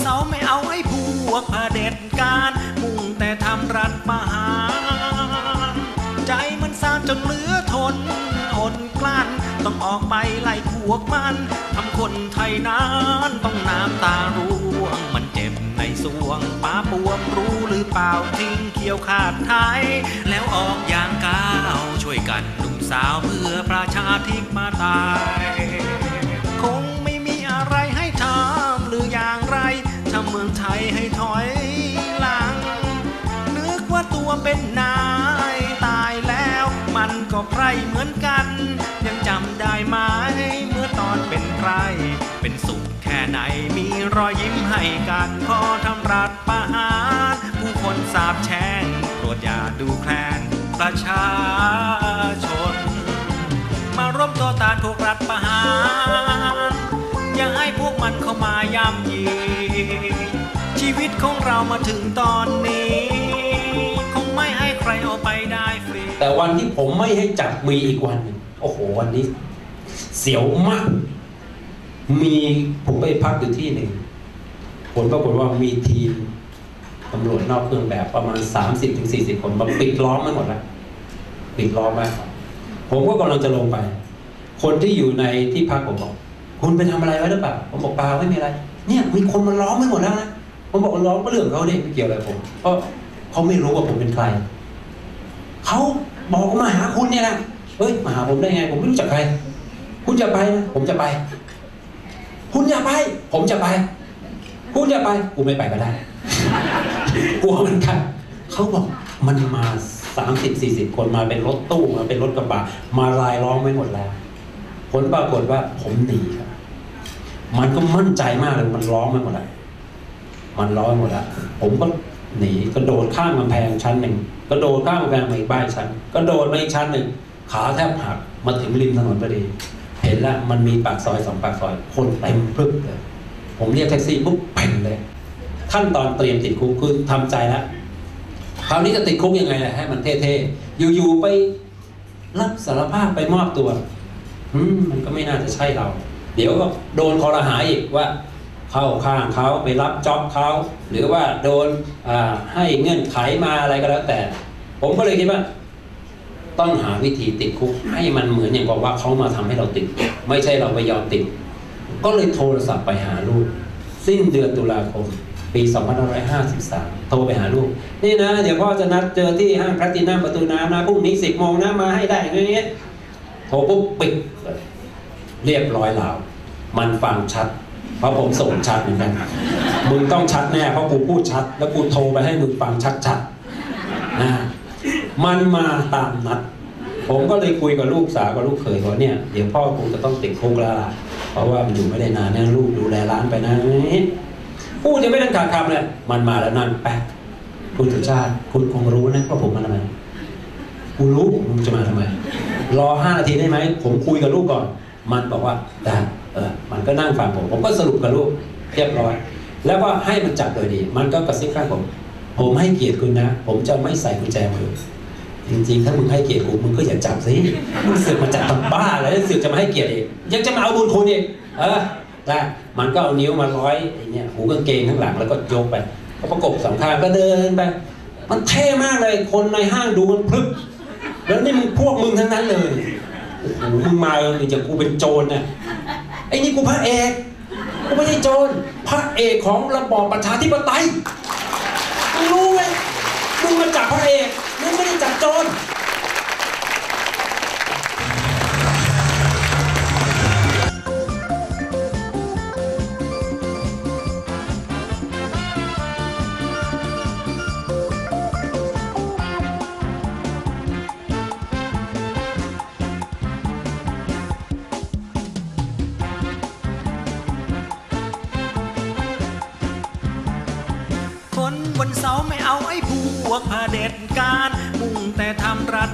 เสาไม่เอาไอ้พวกเผด็จการมุ่งแต่ทำรัฐประหารใจมันสานจนเหลือทนอดกลั้นต้องออกไปไล่พวกมันทำคนไทยนั้นต้องน้ำตาร่วงมันเจ็บในสวงป้าปวงรู้หรือเปล่าทิ้งเขียวขาดไทยแล้วออกอย่างก้าวช่วยกันหนุ่มสาวเพื่อประชาธิปไตย ใครเหมือนกัน ยังจำได้ไหมเมื่อตอนเป็นใคร เป็นสุขแค่ไหนมีรอยยิ้มให้กันขอทำรัฐประหารผู้คนสาบแช่งโปรดอย่าดูแคลนประชาชน มาร่วมตัวตานพวกรัฐประหารอย่าให้พวกมันเข้ามาย่ำยี ชีวิตของเรามาถึงตอนนี้ คงไม่ให้ใครเอาไปได้ แต่วันที่ผมไม่ให้จับมีอีกวันหนึ่งโอ้โหวันนี้ เสียวมาก มีผมไปพักอยู่ที่หนึ่งผลปรากฏว่ามีทีมตำรวจนอกเครื่องแบบประมาณ 30-40 คนมาปิดล้อมมันหมดแล้วปิดล้อมไว้ผมก็กำลังจะลงไป คนที่อยู่ในที่พักผมบอกคุณไปทำอะไรไว้หรือเปล่าผมบอกเปล่าไม่มีอะไร เนี่ยมีคนมาล้อมไม่หมดแล้วนะผมบอกล้อมก็เรื่องเของเขาดิไม่เกี่ยวอะไรผมเพราะเขาไม่รู้ว่าผมเป็นใครเขา บอกมาหาคุณเนี่ยนะเฮ้ยมาหาผมได้ไง ผมไม่รู้จักใคร คุณจะไปนะผมจะไป คุณอย่าไป ผมจะไป คุณอย่าไปกูไม่ไปก็ได้กลัวเหมือนกันเขาบอกมันมาสามสิบสี่สิบคนมาเป็นรถตู้มาเป็นรถกระบะมาลายล้อมไว้หมดแล้ว ผลปรากฏว่าผมหนีครับ มันก็มั่นใจมากเลยมันล้อมไว้หมดแล้วมันร้อยหมดแล้วผมก็ หนีกระโดดข้ามกำแพงชั้นหนึ่งกระโดดข้ามกำแพงมาอีกบ้านชั้นกระโดดมาอีกชั้นหนึ่งขาแทบหักมาถึงริมถนนพอดี เห็นแล้วมันมีปากซอยสองปากซอย คนเต็มพรึบเลยผมเรียกแท็กซี่ปุ๊บเพ่งเลย ขั้นตอนเตรียมติดคุกคือทำใจแล้วคราวนี้จะติดคุกยังไงล่ะให้มันเท่ๆอยู่ๆไปรับสารภาพไปมอบตัว อืมมันก็ไม่น่าจะใช่เรา เดี๋ยวก็โดนคอรหาอีกว่า เข้าข้างเขาไปรับจ็อบเขาหรือว่าโดนให้เงื่อนไขมาอะไรก็แล้วแต่ ผมก็เลยคิดว่า ต้องหาวิธีติดคุก ให้มันเหมือนอย่างกับว่าเขามาทำให้เราติด ไม่ใช่เราไปยอมติด ก็เลยโทรศัพท์ไปหาลูก สิ้นเดือนตุลาคม ปี2553 โทรไปหาลูก นี่นะ เดี๋ยวพ่อจะนัดเจอที่ห้างพลตตินัมประตูน้ำนะพรุ่งนี้ 10โมงนะมาให้ได้อย่างเงี้ยโทรปุ๊บปิดเลยเรียบร้อยแล้วมันฟังชัด เพราะผมส่งชัดเหมือนกันมึงต้องชัดแน่เพราะกูพูดชัด แล้วกูโทรไปให้มึงฟังชัดๆนะมันมาตามนัด ผมก็เลยคุยกับลูกสาวกับลูกเขยว่าเนี่ยเดี๋ยวพ่อคงจะต้องติดคุกแล้วล่ะเพราะว่ามันอยู่ไม่ได้นานนะลูกดูแลร้านไปนะพูดยังไม่ทันขาดคำเลยมันมาแล้วนั่นแป๊บคุณสุชาติคุณคงรู้นะว่าผมมาทำไมกูรู้มึงจะมาทำไมรอห้านาทีได้ไหมผมคุยกับลูกก่อน มันบอกว่าได้ เออมันก็นั่งฟังผมผมก็สรุปกับลูกเรียบร้อย แล้วก็ให้มันจับโดยดี มันก็กระซิบข้างผม ผมให้เกียรติคุณนะ ผมจะไม่ใส่กุญแจมือจริงๆ ถ้ามึงให้เกียรติกูมึงก็อย่าจับสิมึงเสือกมาจับทำบ้าอะไรแล้วเสือกจะมาให้เกียรติอีกยังจะมาเอาบุญคุณอีกเออได้มันก็เอานิ้วมาร้อยไอ้เนี่ยหูกางเกงข้างหลังแล้วก็ยกไปก็ประกบสองข้างก็เดินไปมันเท่มากเลยคนในห้างดูมันพลึกแล้วนี่มึงพวกมึงทั้งนั้นเลยมึงมาเลยจะกูเป็นโจรน่ะ อ้นี่กูพระเอกกูไม่ใช่โจรพระเอกของระบอบประชาธิปไตยมึงรู้ไหมมึงมาจับพระเอกมึงไม่ได้จับโจร นบนเสาร์ไม่เอาไอ้พวกเผด็จการมุ่งแต่ทำรัฐ